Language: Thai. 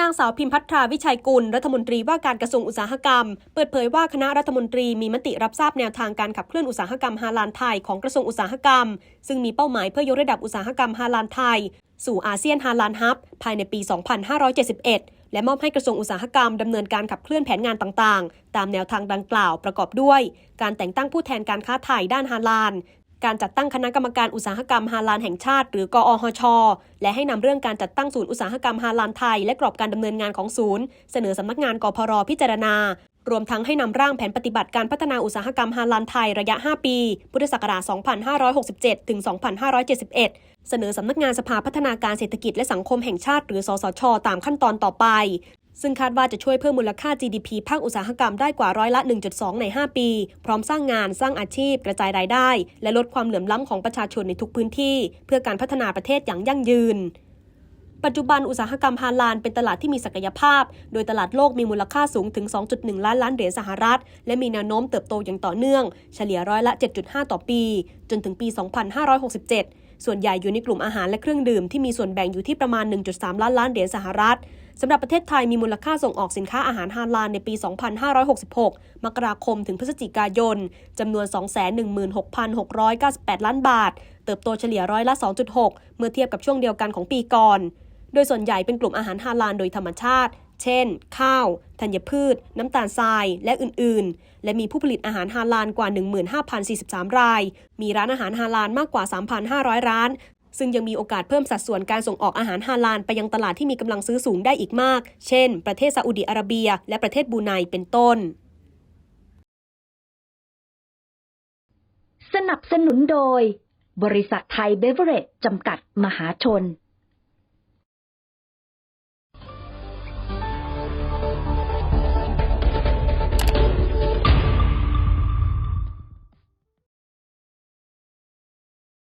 นางสาวพิมพัทราวิชัยกุล รัฐมนตรีว่าการกระทรวงอุตสาหกรรม เปิดเผยว่าคณะรัฐมนตรีมีมติรับทราบแนวทางการขับเคลื่อนอุตสาหกรรมฮาลาลไทยของกระทรวงอุตสาหกรรม ซึ่งมีเป้าหมายเพื่อยกระดับอุตสาหกรรมฮาลาลไทย สู่อาเซียนฮาลาลฮับภายในปี 2571 และมอบให้กระทรวงอุตสาหกรรมดำเนินการขับเคลื่อนแผนงานต่างๆ ตามแนวทางดังกล่าวประกอบด้วย การแต่งตั้งผู้แทนการค้าไทยด้านฮาลาล การจัดตั้งคณะกรรมการอุตสาหกรรมฮาลาลแห่งชาติ หรือกอหชและให้นำเรื่องการจัดตั้งศูนย์อุตสาหกรรมฮาลาลไทย และกรอบการดำเนินงานของศูนย์ เสนอสำนักงานกพรพิจารณารวมทั้งให้นำร่างแผนปฏิบัติการพัฒนาอุตสาหกรรมฮาลาลไทยระยะ 5 ปี พุทธศักราช 2567 ถึง 2571 เสนอสำนักงานสภาพัฒนาการเศรษฐกิจและสังคมแห่งชาติหรือ สสช ตามขั้นตอนต่อไป ซึ่งคาดว่าจะช่วยเพิ่มมูลค่า GDP ภาคอุตสาหกรรมได้กว่าร้อยละ 1.2 ใน 5 ปี พร้อมสร้างงานสร้างอาชีพ กระจายรายได้ และลดความเหลื่อมล้ำของประชาชนในทุกพื้นที่ เพื่อการพัฒนาประเทศอย่างยั่งยืน ปัจจุบันอุตสาหกรรมฮาลาลเป็นตลาดที่มีศักยภาพ โดยตลาดโลกมีมูลค่าสูงถึง 2.1 ล้านล้านเหรียญสหรัฐ และมีแนวโน้มเติบโตอย่างต่อเนื่อง เฉลี่ยร้อยละ 7.5 ต่อปี จนถึงปี 2567 ส่วนใหญ่อยู่ในกลุ่มอาหารและเครื่องดื่มที่มีส่วนแบ่งอยู่ที่ประมาณ 1.3 ล้านล้านเหรียญสหรัฐ สำหรับประเทศไทยมีมูลค่าส่งออกสินค้าอาหารฮาลาลในปี 2566 มกราคมถึงพฤศจิกายน จำนวน 216,698 ล้านบาท เติบโตเฉลี่ยร้อยละ 2.6 เมื่อเทียบกับช่วงเดียวกันของปีก่อน โดยส่วนใหญ่เป็นกลุ่มอาหารฮาลาลโดยธรรมชาติ เช่น ข้าว ธัญพืช น้ำตาลทราย และอื่น ๆ และมีผู้ผลิตอาหารฮาลาลกว่า 15,043 ราย มีร้านอาหารฮาลาลมากกว่า 3,500 ร้าน ซึ่งยังมีโอกาสเพิ่มสัดส่วนการส่งออกอาหารฮาลาลไปยังตลาดที่มีกำลังซื้อสูงได้อีกมาก เช่น ประเทศซาอุดิอาระเบีย และประเทศบูไนเป็นต้น สนับสนุนโดย บริษัทไทยเบเวอเรจจำกัดมหาชน